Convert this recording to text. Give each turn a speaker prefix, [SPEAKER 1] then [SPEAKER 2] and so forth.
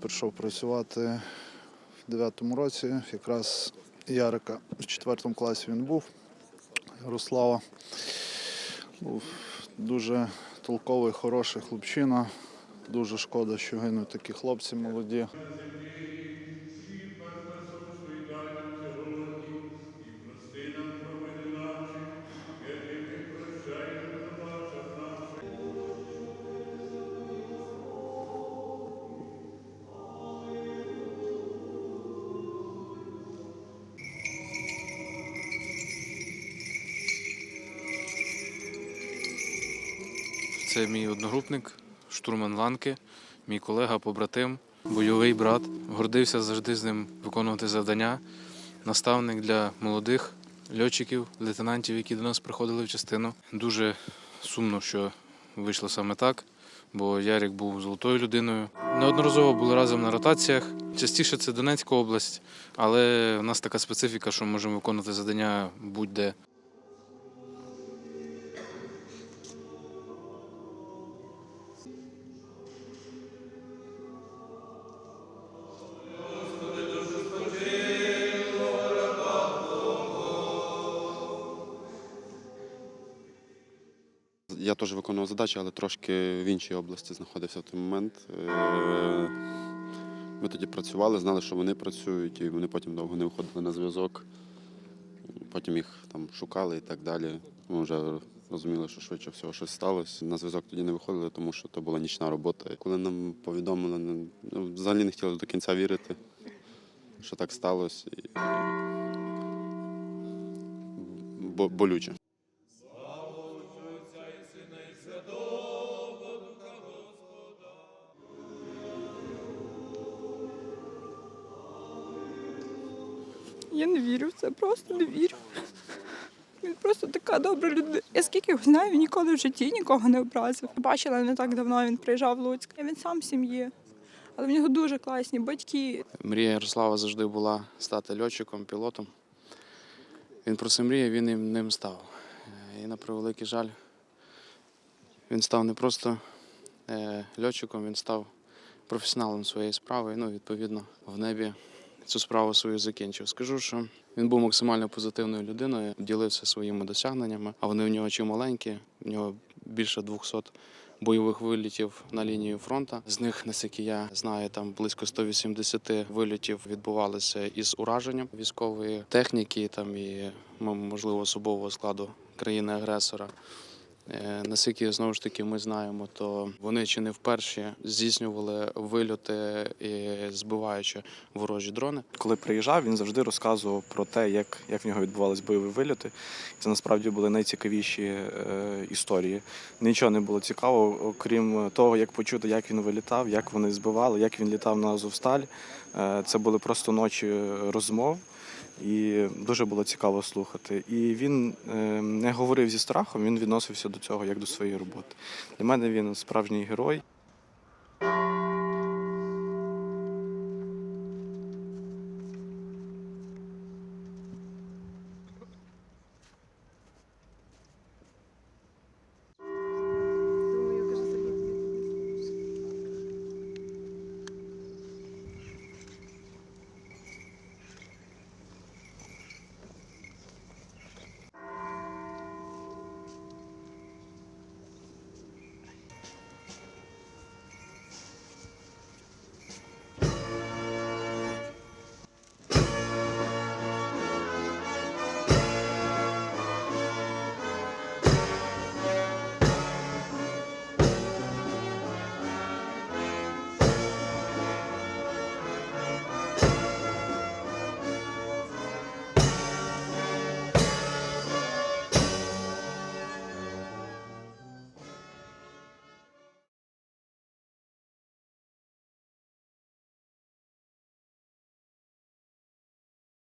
[SPEAKER 1] Прийшов працювати в 9 році. Якраз Ярика в 4 класі він був, Ярослава. Був дуже толковий, хороший хлопчина. Дуже шкода, що гинуть такі хлопці молоді.
[SPEAKER 2] Це мій одногрупник, штурман Ланки, мій колега, побратим, бойовий брат. Гордився завжди з ним виконувати завдання. Наставник для молодих льотчиків, лейтенантів, які до нас приходили в частину. Дуже сумно, що вийшло саме так, бо Ярик був золотою людиною. Неодноразово були разом на ротаціях. Частіше це Донецька область, але в нас така специфіка, що можемо виконувати завдання будь-де.
[SPEAKER 3] Я теж виконував задачі, але трошки в іншій області знаходився в той момент. Е, Ми тоді працювали, знали, що вони працюють, і вони потім довго не виходили на зв'язок. Потім їх там шукали і так далі. Ми вже розуміли, що швидше всього щось сталося. На зв'язок тоді не виходили, тому що це була нічна робота. Коли нам повідомили, ну, взагалі не хотіли до кінця вірити, що так сталося. Болюче.
[SPEAKER 4] Я не вірю в це, просто не вірю. Він просто така добра людина. Я скільки його знаю, він ніколи в житті нікого не образив. Бачила не так давно, він приїжджав в Луцьк. Він сам з сім'ї. Але в нього дуже класні батьки.
[SPEAKER 2] Мрія Ярослава завжди була стати льотчиком, пілотом. Він про це мріяв, він ним став. Е, І на превеликий жаль, він став не просто е, льотчиком, він став професіоналом своєї справи. Ну, відповідно, в небі цю справу свою закінчив. Скажу, що він був максимально позитивною людиною, ділився своїми досягненнями, а вони в нього чи маленькі, в нього більше 200 бойових вилітів на лінію фронту. З них, наскільки я знаю, там близько 180 вилітів відбувалися із ураженням військової техніки, там і можливо особового складу країни-агресора. Е, Наскільки знову ж таки ми знаємо, то вони чи не вперше здійснювали вильоти, збиваючи ворожі дрони.
[SPEAKER 5] Коли приїжджав, він завжди розказував про те, як, як в нього відбувались бойові вильоти. Це насправді були найцікавіші е, історії. Нічого не було цікавого, окрім того, як почути, як він вилітав, як вони збивали, як він літав на Азовсталь. Е, це були просто ночі розмов. І дуже було цікаво слухати. І він е, не говорив зі страхом, він відносився до цього як до своєї роботи. Для мене він справжній герой.